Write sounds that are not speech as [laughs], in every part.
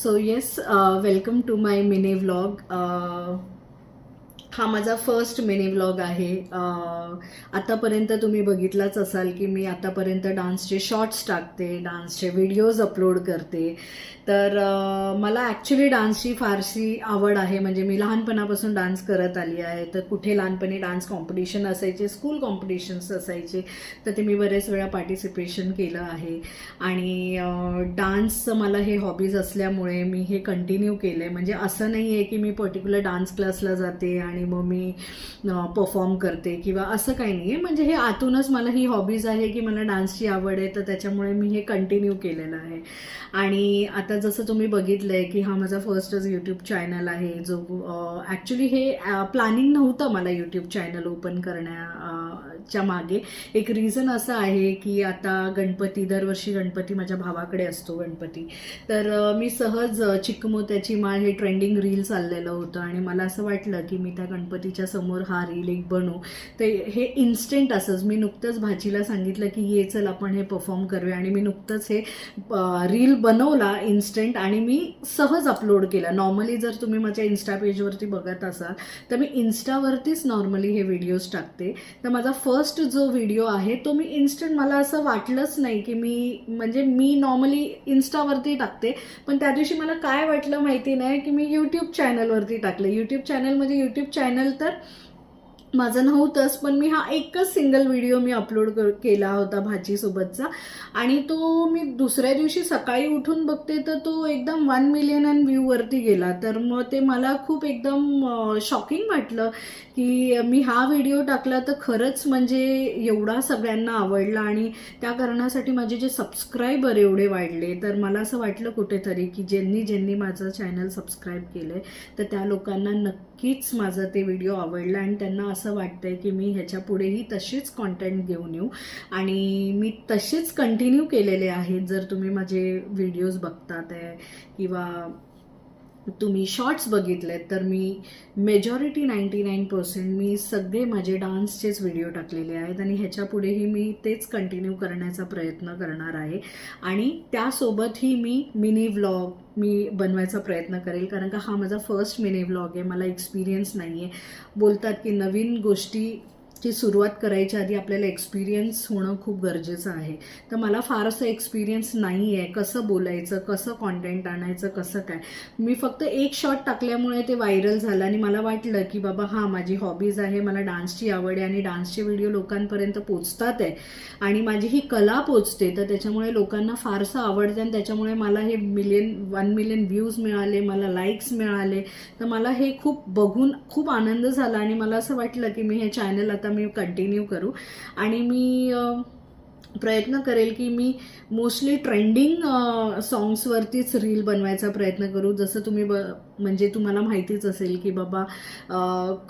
so yes uh, welcome to my mini vlog. Uh, हा माझा first mini vlog आहे. आतापर्यंत तुम्ही बघितलाच असाल की मी आतापर्यंत डान्सचे शॉर्ट्स टाकते डान्सचे व्हिडिओज अपलोड करते. तर मला ॲक्च्युली डान्सची फारशी आवड आहे. म्हणजे मी लहानपणापासून डान्स करत आली आहे. तर कुठे लहानपणी डान्स कॉम्पिटिशन असायचे स्कूल कॉम्पिटिशन्स असायचे तर ते मी बरेच वेळा पार्टिसिपेशन केलं आहे. आणि डान्सचं मला हे हॉबीज असल्यामुळे मी हे कंटिन्यू केलं आहे म्हणजे असं नाही आहे की मी पर्टिक्युलर डान्स क्लासला जाते आणि मग मी परफॉर्म करते किंवा असं काही नाही आहे म्हणजे हे आतूनच मला ही हॉबीज आहे की मला डान्सची आवड आहे तर त्याच्यामुळे मी हे कंटिन्यू केलेलं आहे. आणि आता जसं तुम्ही बघितलं आहे की हा माझा फर्स्टच यूट्यूब चॅनल आहे. जो ॲक्च्युली हे प्लॅनिंग नव्हतं मला यूट्यूब चॅनल ओपन करण्या च्या मागे. एक रिझन असं आहे की आता गणपती दरवर्षी गणपती माझ्या भावाकडे असतो गणपती. तर मी सहज चिकमोत्याची माळ हे ट्रेंडिंग रील चाललेलं होतं आणि मला असं वाटलं की मी त्या गणपतीच्या समोर हा रील एक बनवू तर हे इन्स्टंट असंच. मी नुकतंच भाचीला सांगितलं की ये चल आपण हे परफॉर्म करूया. आणि मी नुकतंच हे रील बनवला इन्स्टंट आणि मी सहज अपलोड केला. नॉर्मली जर तुम्ही माझ्या इन्स्टा पेजवरती बघत असाल तर मी इन्स्टावरतीच नॉर्मली हे व्हिडिओज टाकते. तर माझा फर्स्ट जो व्हिडिओ आहे तो मी इन्स्टंट मला असं वाटलंच नाही की मी म्हणजे मी नॉर्मली इन्स्टावरती टाकते. पण त्या दिवशी मला काय वाटलं माहिती नाही की मी यूट्यूब चॅनलवरती टाकलं. यूट्यूब चॅनल म्हणजे यूट्यूब चॅनल तर माझं नव्हतंच पण मी हा एकच सिंगल व्हिडिओ मी अपलोड कर केला होता भाजीसोबतचा आणि तो मी दुसऱ्या दिवशी सकाळी उठून बघते तर तो एकदम वन मिलियन अँड व्ह्यूवरती गेला. तर मग ते मला खूप एकदम शॉकिंग वाटलं की मी हा व्हिडिओ टाकला तर खरंच म्हणजे एवढा सगळ्यांना आवडला आणि त्या कारणासाठी माझे जे सबस्क्रायबर एवढे वाढले. तर मला असं वाटलं कुठेतरी की ज्यांनी ज्यांनी माझं चॅनल सबस्क्राईब केलं आहे तर त्या लोकांना नक्कीच माझा ते व्हिडिओ आवडला आणि त्यांना असं वाटतंय की मी ह्याच्या पुढेही तशीच कॉन्टेंट घेऊन येऊ. आणि मी तसेच कंटिन्यू केलेले आहेत. जर तुम्ही माझे व्हिडिओज बघतात आहे किंवा तुम्ही शॉर्ट्स बघितलेत तर मी मेजॉरिटी नाईंटी नाईन पर्सेंट मी सगळे माझे डान्सचेच व्हिडिओ टाकलेले आहेत आणि ह्याच्यापुढेही मी तेच कंटिन्यू करण्याचा प्रयत्न करणार आहे. आणि त्यासोबतही मी मिनी व्लॉग मी बनवायचा प्रयत्न करेल कारण का हा माझा फर्स्ट मिनी व्लॉग आहे मला एक्सपिरियन्स नाही आहे बोलतात की नवीन गोष्टी ची सुरुवात करायच्या आधी आपल्याला एक्सपिरियन्स होणं खूप गरजेचं आहे. तर मला फार असं एक्सपिरियन्स नाही आहे कसं बोलायचं कसं कॉन्टेंट आणायचं कसं काय? मी फक्त एक शॉट टाकल्यामुळे ते व्हायरल झालं आणि मला वाटलं की बाबा हां माझी हॉबीज आहे मला डान्सची आवड आहे आणि डान्सचे व्हिडिओ लोकांपर्यंत पोचतात आहे. आणि माझी ही कला पोचते तर त्याच्यामुळे लोकांना फारसं आवडते आणि त्याच्यामुळे मला हे मिलियन वन मिलियन व्ह्यूज मिळाले मला लाईक्स मिळाले. तर मला हे खूप बघून खूप आनंद झाला आणि मला असं वाटलं की मी हे चॅनल आता मी कंटिन्यू करू. आणि मी प्रयत्न करेल की मी मोस्टली ट्रेंडिंग सॉंग्सवरतीच रील बनवायचा प्रयत्न करू. जसं तुम्ही ब म्हणजे तुम्हाला माहितीच असेल की बाबा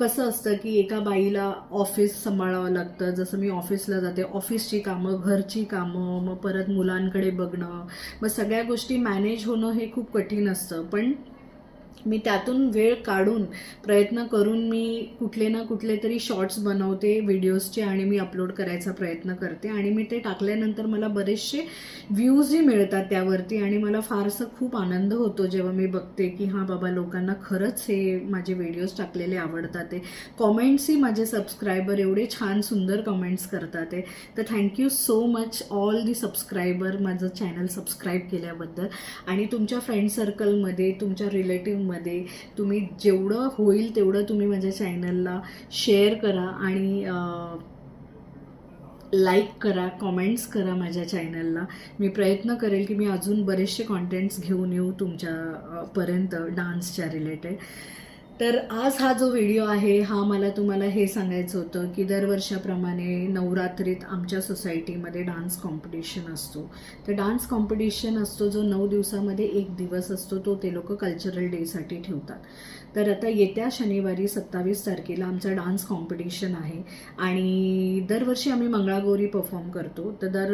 कसं असतं की एका बाईला ऑफिस सांभाळावं लागतं. जसं मी ऑफिसला जाते ऑफिसची कामं घरची कामं मग परत मुलांकडे बघणं. मग सगळ्या गोष्टी मॅनेज होणं हे खूप कठीण असतं. पण मी त्यातून वेळ काढून प्रयत्न करून मी कुठले ना कुठले तरी शॉर्ट्स बनवते व्हिडिओजचे आणि मी अपलोड करायचा प्रयत्न करते. आणि मी ते टाकल्यानंतर मला बरेचसे व्ह्यूजही मिळतात त्यावरती आणि मला फारसं खूप आनंद होतो जेव्हा मी बघते की हां बाबा लोकांना खरंच हे माझे व्हिडिओज टाकलेले आवडतात ते. कॉमेंट्सही माझे सबस्क्रायबर एवढे छान सुंदर कमेंट्स करतात आहे तर thank you so much all the subscriber माझं चॅनल सबस्क्राईब केल्याबद्दल. आणि तुमच्या फ्रेंड सर्कलमध्ये तुमच्या ग्रुपमध्ये तुम्ही जेवढं होईल तेवढं तुम्ही माझ्या चॅनलला शेअर करा आणि लाईक करा कॉमेंट्स करा माझ्या चॅनलला. मी प्रयत्न करेल की मी अजून बरेचसे कॉन्टेंट्स घेऊन येऊ तुमच्या पर्यंत डान्सच्या रिलेटेड तर आज हा जो व्हिडिओ आहे हा मला तुम्हाला हे सांगायचं होतं की दरवर्षाप्रमाणे नवरात्रीत आमच्या सोसायटीमध्ये डान्स कॉम्पिटिशन असतो. तर डान्स कॉम्पिटिशन असतो जो नऊ दिवसामध्ये एक दिवस असतो तो ते लोक कल्चरल डेसाठी ठेवतात. तर आता येत्या शनिवारी सत्तावीस तारखेला आमचा डान्स कॉम्पिटिशन आहे. आणि दरवर्षी आम्ही मंगळागौरी परफॉर्म करतो. तर दर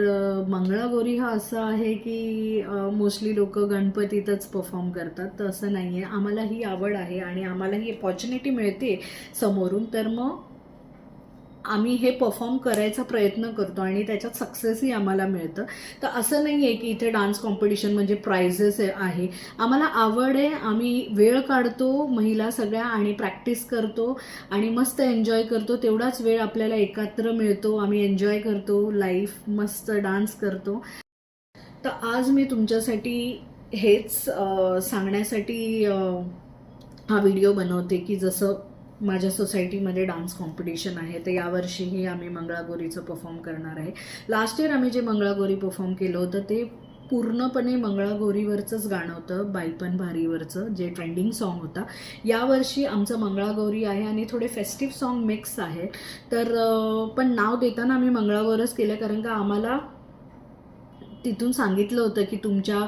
मंगळागौरी हा असा आहे की मोस्टली लोक गणपतीतच परफॉर्म करतात. तर असं नाही आहे आम्हाला ही आवड आहे आणि आम्हाला ही अपॉर्च्युनिटी मिळते समोरून. तर मग आम्ही हे परफॉर्म करायचा प्रयत्न करतो आणि त्याच्यात सक्सेसही आम्हाला मिळतं. तर असं नाही आहे की इथे डान्स कॉम्पिटिशन म्हणजे प्राइजेस आहे. आम्हाला आवड आहे आम्ही वेळ काढतो महिला सगळ्या आणि प्रॅक्टिस करतो आणि मस्त एन्जॉय करतो. तेवढाच वेळ आपल्याला एकत्र मिळतो. आम्ही एन्जॉय करतो लाईफ मस्त डान्स करतो. तर आज मी तुमच्यासाठी हेच सांगण्यासाठी हा व्हिडिओ बनवते की जसं माझ्या सोसायटीमध्ये डान्स कॉम्पिटिशन आहे तर यावर्षीही आम्ही मंगळागौरीचं परफॉर्म करणार आहे. लास्ट इयर आम्ही जे मंगळागौरी परफॉर्म केलं होतं ते पूर्णपणे मंगळागौरीवरचंच गाणं होतं बाईपण भारीवरचं जे ट्रेंडिंग सॉन्ग होता. यावर्षी आमचं मंगळागौरी आहे आणि थोडे फेस्टिव्ह सॉन्ग मिक्स आहे. तर पण नाव देताना आम्ही मंगळागौरच केलं कारण का आम्हाला तिथून सांगितलं होतं की तुमच्या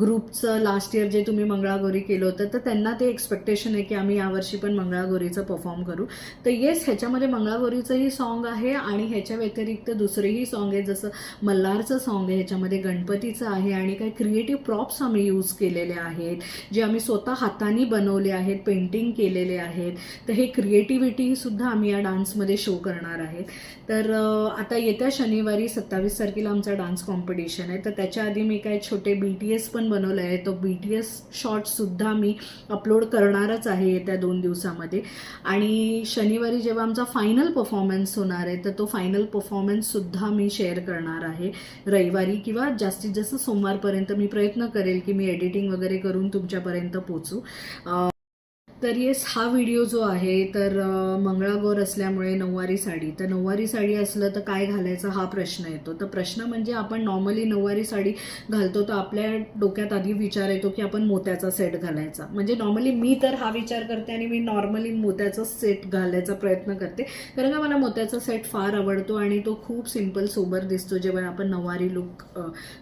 ग्रुपचं लास्ट इयर जे तुम्ही मंगळागौरी केलं होतं तर त्यांना ते एक्सपेक्टेशन आहे की आम्ही यावर्षी पण मंगळागौरीचं परफॉर्म करू. तर येस ह्याच्यामध्ये मंगळागौरीचंही सॉन्ग आहे आणि ह्याच्या व्यतिरिक्त दुसरेही सॉन्ग आहे जसं मल्हारचं सॉन्ग आहे ह्याच्यामध्ये गणपतीचं आहे आणि काही क्रिएटिव्ह प्रॉप्स आम्ही यूज केलेले आहेत जे आम्ही स्वतः हाताने बनवले आहेत पेंटिंग केलेले आहेत. तर हे क्रिएटिव्हिटीसुद्धा आम्ही या डान्समध्ये शो करणार आहेत. तर आता येत्या शनिवारी सत्तावीस तारखेला आमचा डान्स कॉम्पिटिशन आहे. तर त्याच्या आधी मी काय छोटे बी टी एस पण बनवलं आहे तो बी टी एस शॉर्ट्ससुद्धा मी अपलोड करणारच आहे येत्या दोन दिवसामध्ये. आणि शनिवारी जेव्हा आमचा फायनल परफॉर्मन्स होणार आहे तर तो फायनल परफॉर्मन्ससुद्धा मी शेअर करणार आहे. रविवारी किंवा जास्तीत जास्त सोमवारपर्यंत मी प्रयत्न करेल की मी एडिटिंग वगैरे करून तुमच्यापर्यंत पोचू तर येस हा व्हिडिओ जो आहे तर मंगळागौर असल्यामुळे नऊवारी साडी. तर नऊवारी साडी असलं तर काय घालायचा हा प्रश्न येतो. तर प्रश्न म्हणजे आपण नॉर्मली नऊवारी साडी घालतो तर आपल्या डोक्यात आधी विचार येतो की आपण मोत्याचा सेट घालायचा. म्हणजे नॉर्मली मी तर हा विचार करते आणि मी नॉर्मली मोत्याचा सेट घालायचा प्रयत्न करते. कारण का मला मोत्याचा सेट फार आवडतो आणि तो खूप सिंपल सोबर दिसतो जेव्हा आपण नऊवारी लुक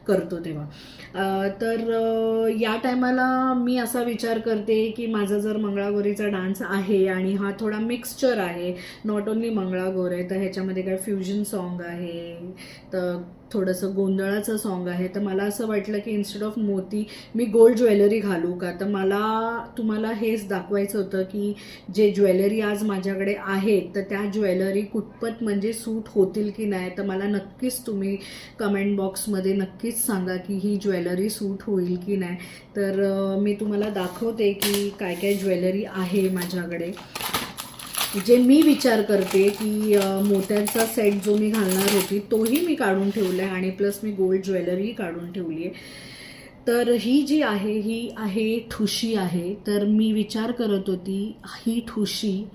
करतो तेव्हा. तर या टायमाला मी असा विचार करते की माझा जर मंगळा मंगळागौरीचा डान्स आहे आणि हा थोडा मिक्सचर आहे. नॉट ओन्ली मंगळागौर आहे तर ह्याच्यामध्ये काय फ्युजन सॉन्ग आहे तर थोडंसं गोंधळाचं सॉन्ग आहे. तर मला असं वाटलं की इन्स्टेड ऑफ मोती मी गोल्ड ज्वेलरी घालू का? तर मला तुम्हाला हेच दाखवायचं होतं की जे ज्वेलरी आज माझ्याकडे आहेत तर त्या ज्वेलरी कुठपत म्हणजे सूट होतील की नाही? तर मला नक्कीच तुम्ही कमेंट बॉक्समध्ये नक्कीच सांगा की ही ज्वेलरी सूट होईल की नाही. तर मी तुम्हाला दाखवते की काय काय ज्वेलरी आहे माझ्याकडे. जे मी विचार करते की मोत्यांचा सेट जो मी घालणार होती तोही मी काढून ठेवला आहे आणि प्लस मी गोल्ड ज्वेलरीही काढून ठेवली आहे. तर ही जी आहे ही आहे ठुशी आहे. तर मी विचार करत होती ही ठुशी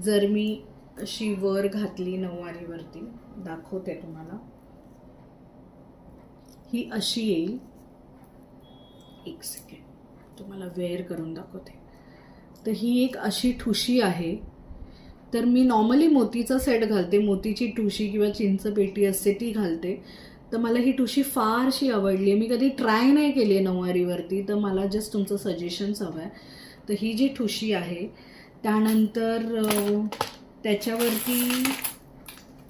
जर मी अशी वर घातली नऊवारीवरती दाखवते तुम्हाला. ही अशी येईल. एक सेकंड तुम्हाला वेअर करून दाखवते. तर ही एक अशी ठुशी आहे. तर मी नॉर्मली मोतीचा सेट घालते. मोतीची टुशी किंवा चिंच पेटी असते ती घालते. तर मला ही टुशी फारशी आवडली आहे. मी कधी ट्राय नाही केली आहे नऊवारीवरती तर मला जस्ट तुमचं सजेशन्स हवं आहे तर ही जी ठुशी आहे त्यानंतर त्याच्यावरती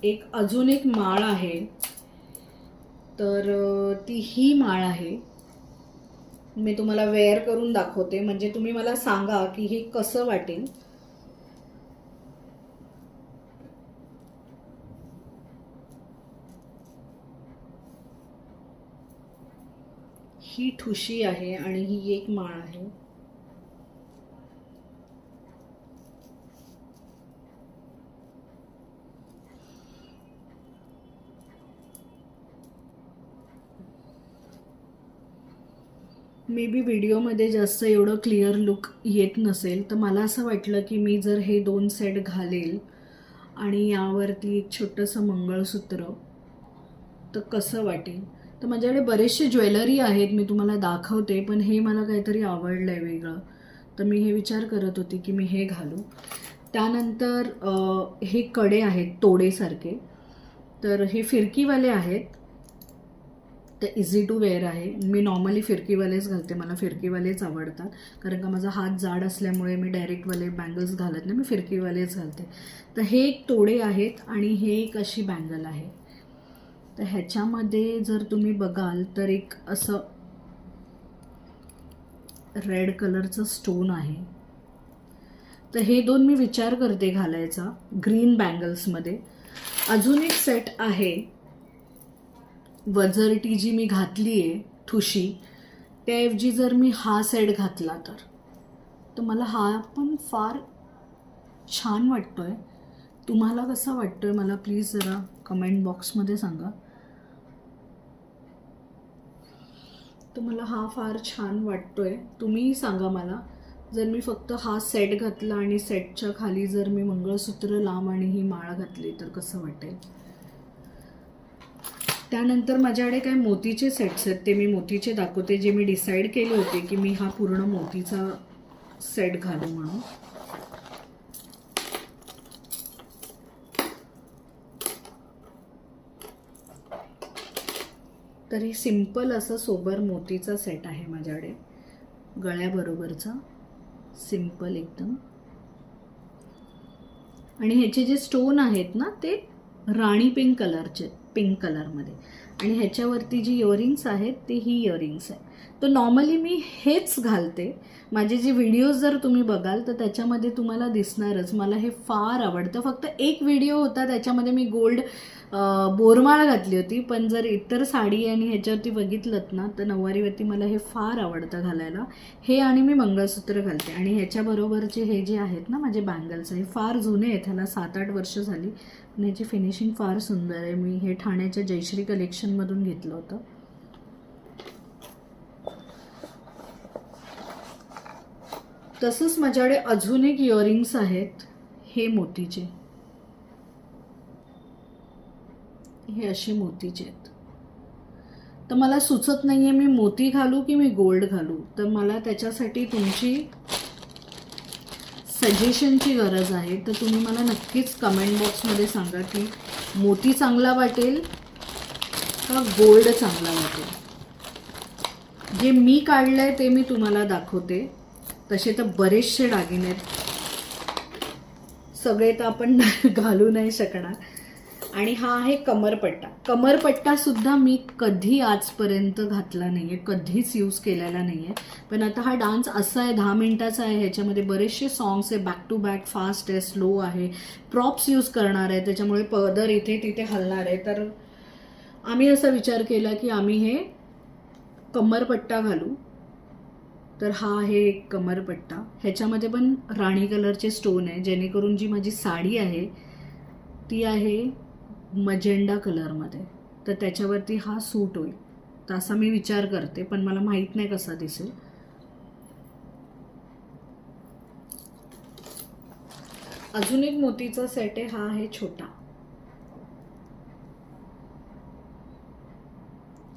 एक अजून एक माळ आहे. तर ती ही माळ आहे. मी तुम्हाला वेअर करून दाखवते. म्हणजे तुम्ही मला सांगा की हे कसं वाटेल. ही ठुशी आहे आणि ही एक माळ आहे. मे बी व्हिडिओमध्ये जास्त एवढं क्लिअर लुक येत नसेल तर मला असं वाटलं की मी जर हे दोन सेट घालेल आणि यावरती एक छोटंसं मंगळसूत्र तर कसं वाटेल? तर माझ्याकडे बरेचसे ज्वेलरी आहेत मी तुम्हाला दाखवते पण हे मला काहीतरी आवडलं आहे वेगळं. तर मी हे विचार करत होती की मी हे घालू. त्यानंतर हे कडे आहेत तोडेसारखे. तर हे फिरकीवाले आहेत. ते इझी टू वेअर आहे. मी नॉर्मली फिरकीवालेच घालते मला फिरकीवालेच आवडतात. कारण का माझा हात जाड असल्यामुळे मी डायरेक्टवाले बँगल्स घालत नाही मी फिरकीवालेच घालते. तर हे एक तोडे आहेत आणि हे एक अशी बँगल आहे. तर ह्याच्यामध्ये जर तुम्ही बघाल तर एक असं रेड कलरचं स्टोन आहे. तर हे दोन मी विचार करते घालायचा ग्रीन बँगल्समध्ये अजून एक सेट आहे. वजरटी जी मी घातली आहे ठुशी त्याऐवजी जर मी हा सेट घातला तर. तर मला हा पण फार छान वाटतो आहे तुम्हाला कसा वाटतो आहे मला प्लीज जरा कमेंट बॉक्समध्ये सांगा. तर मला हा फार छान वाटतोय. तुम्हीही सांगा मला. जर मी फक्त हा सेट घातला आणि सेटच्या खाली जर मी मंगळसूत्र लांब आणि ही माळ घातली तर कसं वाटेल? त्यानंतर माझ्याकडे काय मोतीचे सेट्स आहेत ते मी मोतीचे दाखवते. जे मी डिसाईड केले होते की मी हा पूर्ण मोतीचा सेट घालू म्हणून. तर हे सिंपल असं सोबर मोतीचा सेट आहे माझ्याकडे. गळ्याबरोबरचा. सिंपल एकदम. आणि ह्याचे जे स्टोन आहेत ना ते राणी पिंक कलरचे पिंक कलरमध्ये आणि ह्याच्यावरती जी इयरिंग्स आहेत ते ही इयरिंग्स आहे. तर नॉर्मली मी हेच घालते. माझे जे व्हिडिओज जर तुम्ही बघाल तर त्याच्यामध्ये तुम्हाला दिसणारच. मला हे फार आवडतं. फक्त एक व्हिडिओ होता त्याच्यामध्ये मी गोल्ड बोरमाळ घातली होती. पण जर इतर साडी आणि ह्याच्यावरती बघितलं ना तर नऊवारीवरती मला हे फार आवडतं घालायला. हे आणि मी मंगळसूत्र घालते. आणि ह्याच्याबरोबरचे हे जे आहेत ना माझे बँगल्स हे फार जुने आहेत. ह्याला सात आठ वर्ष झाली. आणि ह्याची फिनिशिंग फार सुंदर आहे. मी हे ठाण्याच्या जयश्री कलेक्शनमधून घेतलं होतं. तसंच माझ्याकडे अजून एक इयरिंग्स आहेत हे मोतीचे. हे असे मोतीचे आहेत. तर मला सुचत नाहीये मी मोती घालू की मी गोल्ड घालू. तर मला त्याच्यासाठी तुमची सजेशनची गरज आहे. तर तुम्ही मला नक्कीच कमेंट बॉक्समध्ये सांगा की मोती चांगला वाटेल का गोल्ड चांगला वाटेल? जे मी काढलं आहे ते मी तुम्हाला दाखवते. तसे तर बरेचसे दागिने आहेत. सगळे तर आपण [laughs] घालू नाही शकणार. आणि हा आहे कमरपट्टा. कमरपट्टासुद्धा मी कधी आजपर्यंत घातला नाही आहे कधीच यूज केलेला नाही आहे पण आता हा डान्स असा आहे दहा मिनटाचा आहे ह्याच्यामध्ये बरेचसे सॉंग्स आहे बॅक टू बॅक फास्ट आहे स्लो आहे. प्रॉप्स यूज करणार आहे त्याच्यामुळे पदर इथे तिथे हलणार आहे. तर आम्ही असा विचार केला की आम्ही हे कमरपट्टा घालू. तर हा आहे एक कमरपट्टा. ह्याच्यामध्ये पण राणी कलरचे स्टोन आहे. जेणेकरून जी माझी साडी आहे ती आहे मजेंडा कलरमध्ये. तर त्याच्यावरती हा सूट होईल. तर असा मी विचार करते पण मला माहीत नाही कसा दिसेल. अजून एक मोतीचा सेट आहे. हा आहे छोटा.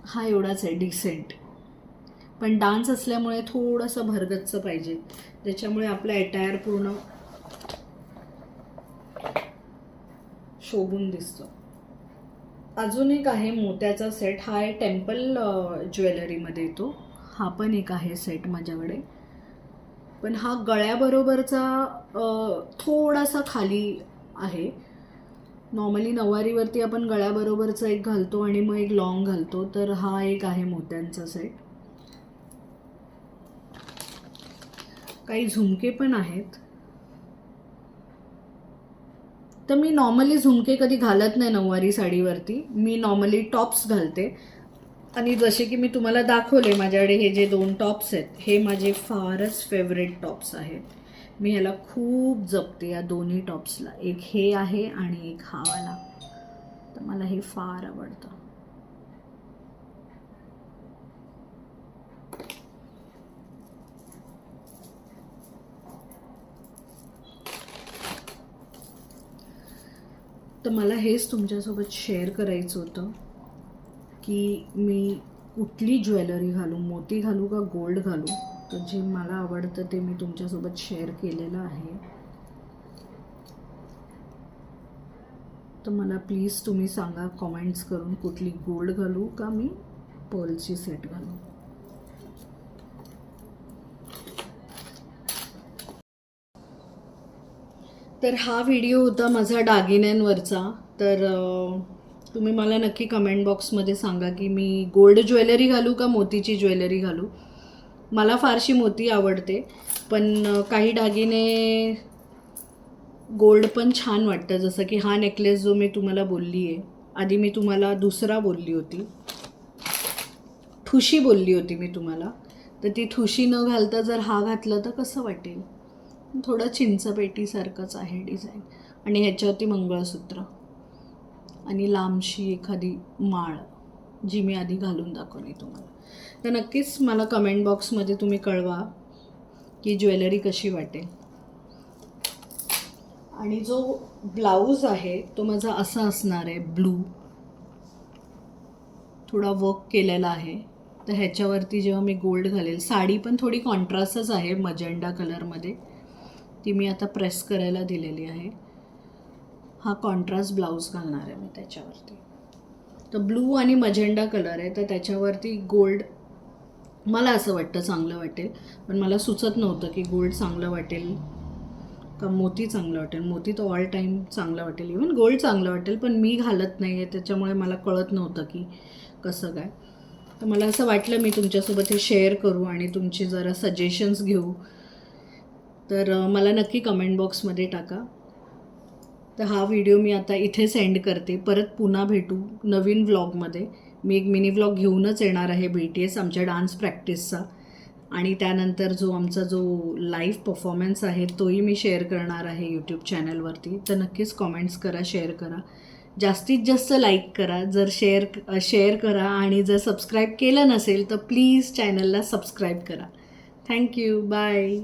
हा एवढाच आहे डिसेंट पण डान्स असल्यामुळे थोडंसं भरगच्च पाहिजे. त्याच्यामुळे आपलं अटायर पूर्ण शोभून दिसतो. अजून एक आहे मोत्याचा सेट हा आहे टेम्पल ज्वेलरीमध्ये येतो. हा पण एक आहे सेट माझ्याकडे. पण हा गळ्याबरोबरचा थोडासा खाली आहे. नॉर्मली नऊवारीवरती आपण गळ्याबरोबरचा एक घालतो आणि मग एक लॉंग घालतो. तर हा एक आहे मोत्यांचा सेट काही झुमके पण आहेत. तर मी नॉर्मली झुमके कधी घालत नाही नऊवारी साडीवरती. मी नॉर्मली टॉप्स घालते. आणि जसे की मी तुम्हाला दाखवले माझ्याकडे हे जे दोन टॉप्स आहेत हे माझे फारच फेवरेट टॉप्स आहेत. मी ह्याला खूप जपते या दोन्ही टॉप्सला एक हे आहे आणि एक हा वाला. तर मला हे फार आवडतं. तर मला हेच तुमच्यासोबत शेअर करायचं होतं की मी कुठली ज्वेलरी घालू मोती घालू का गोल्ड घालू? तर जे मला आवडतं ते मी तुमच्यासोबत शेअर केलेलं आहे. तर मला प्लीज तुम्ही सांगा कॉमेंट्स करून कुठली गोल्ड घालू का मी पर्लची सेट घालू? तर हा व्हिडिओ होता माझा दागिन्यांवरचा तर तुम्ही मला नक्की कमेंट बॉक्समध्ये सांगा की मी गोल्ड ज्वेलरी घालू का मोतीची ज्वेलरी घालू? मला फारशी मोती आवडते पण काही दागिने गोल्ड पण छान वाटतं. जसं की हा नेकलेस जो मी तुम्हाला बोलली आहे. आधी मी तुम्हाला दुसरा बोलली होती. ठुशी बोलली होती मी तुम्हाला. तर ती ठुशी न घालता जर हा घातला तर कसं वाटेल? थोडं चिंचपेटीसारखंच आहे डिझाईन. आणि ह्याच्यावरती मंगळसूत्र. आणि लांबशी एखादी माळ जी मी आधी घालून दाखवली तुम्हाला. तर नक्कीच मला कमेंट बॉक्समध्ये तुम्ही कळवा की ज्वेलरी कशी वाटेल. आणि जो ब्लाऊज आहे तो माझा असा असणार आहे ब्लू. थोडा वर्क केलेला आहे. तर ह्याच्यावरती जेव्हा मी गोल्ड घालेल साडी पण थोडी कॉन्ट्रास्टच आहे मजेंडा कलरमध्ये ती मी आता प्रेस करायला दिलेली आहे. हा कॉन्ट्रास्ट ब्लाऊज घालणार आहे मी त्याच्यावरती. तर ब्लू आणि मजेंडा कलर आहे तर त्याच्यावरती गोल्ड मला असं वाटतं चांगलं वाटेल. पण मला सुचत नव्हतं की गोल्ड चांगलं वाटेल का मोती चांगलं वाटेल. मोती तर ऑल टाईम चांगलं वाटेल. इवन गोल्ड चांगलं वाटेल पण मी घालत नाही आहे त्याच्यामुळे मला कळत नव्हतं की कसं काय. तर मला असं वाटलं मी तुमच्यासोबत हे शेअर करू आणि तुमची जरा सजेशन्स घेऊ. तर मला नक्की कमेंट बॉक्समध्ये टाका. तर हा व्हिडिओ मी आता इथे सेंड करते. परत पुन्हा भेटू नवीन व्लॉगमध्ये मी एक मिनी व्लॉग घेऊनच येणार आहे बी टी एस आमच्या डान्स प्रॅक्टिसचा आणि त्यानंतर जो आमचा जो लाईव्ह परफॉर्मन्स आहे तोही मी शेअर करणार आहे यूट्यूब चॅनलवरती तर नक्कीच कॉमेंट्स करा शेअर करा. जास्तीत जास्त लाईक करा. जर शेअर शेअर करा आणि जर सबस्क्राईब केलं नसेल तर प्लीज चॅनलला सबस्क्राईब करा. Thank you bye